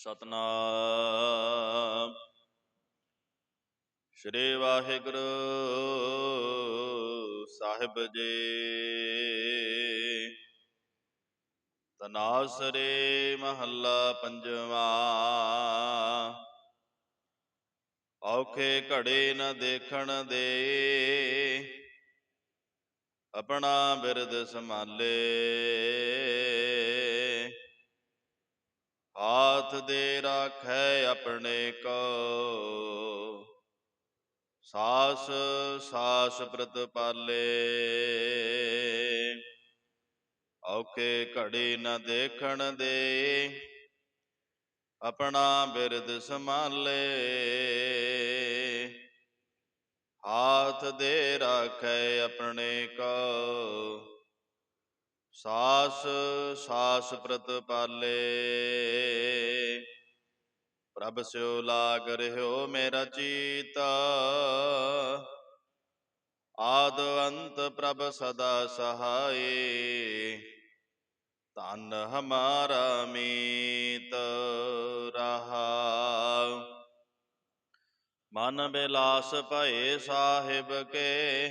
ਸਤਨਾਮ। ਸ੍ਰੀ ਵਾਹਿਗੁਰੂ ਸਾਹਿਬ ਜੀ। ਤਨਾਸਰੇ ਮਹੱਲਾ ਪੰਜਵਾਂ। ਔਖੇ ਘੜੇ ਨ ਦੇਖਣ ਦੇ। ਆਪਣਾ ਬਿਰਦ ਸੰਭਾਲੇ। ਹਾਥ ਦੇ ਰਾਖੈ ਆਪਣੇ ਕੋ। ਸਾਸ ਸਾਸ ਪ੍ਰਤਪਾਲੇ ਔਖੇ ਘੜੀ ਨ ਦੇਖਣ ਦੇ। ਆਪਣਾ ਬਿਰਦ ਸੰਭਾਲੇ। ਹਾਥ ਦੇ ਰਾਖੈ ਆਪਣੇ ਕੋ। ਸਾਸ ਸਾਸ ਪ੍ਰਤਪਾਲੇ। ਪ੍ਰਭ ਸਿਓ ਲਾਗ ਰਹਿਓ ਮੇਰਾ ਚੀਤ। ਆਦ ਅੰਤ ਪ੍ਰਭ ਸਦਾ ਸਹਾਈ। ਧਨ ਹਮਾਰਾ ਮੀਤ ਰਹਾ। ਮਨ ਬਿਲਾਸ ਭਏ ਸਾਹਿਬ ਕੇ।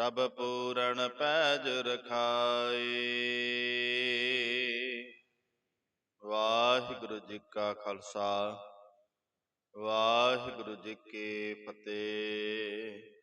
ਪ੍ਰਭ ਪੂਰਨ ਪੈਜ ਰਖਾਈ ਵਾਹਿਗੁਰੂ ਜੀ ਕਾ ਖਾਲਸਾ ਵਾਹਿਗੁਰੂ ਜੀ ਕੀ ਫਤਿਹ।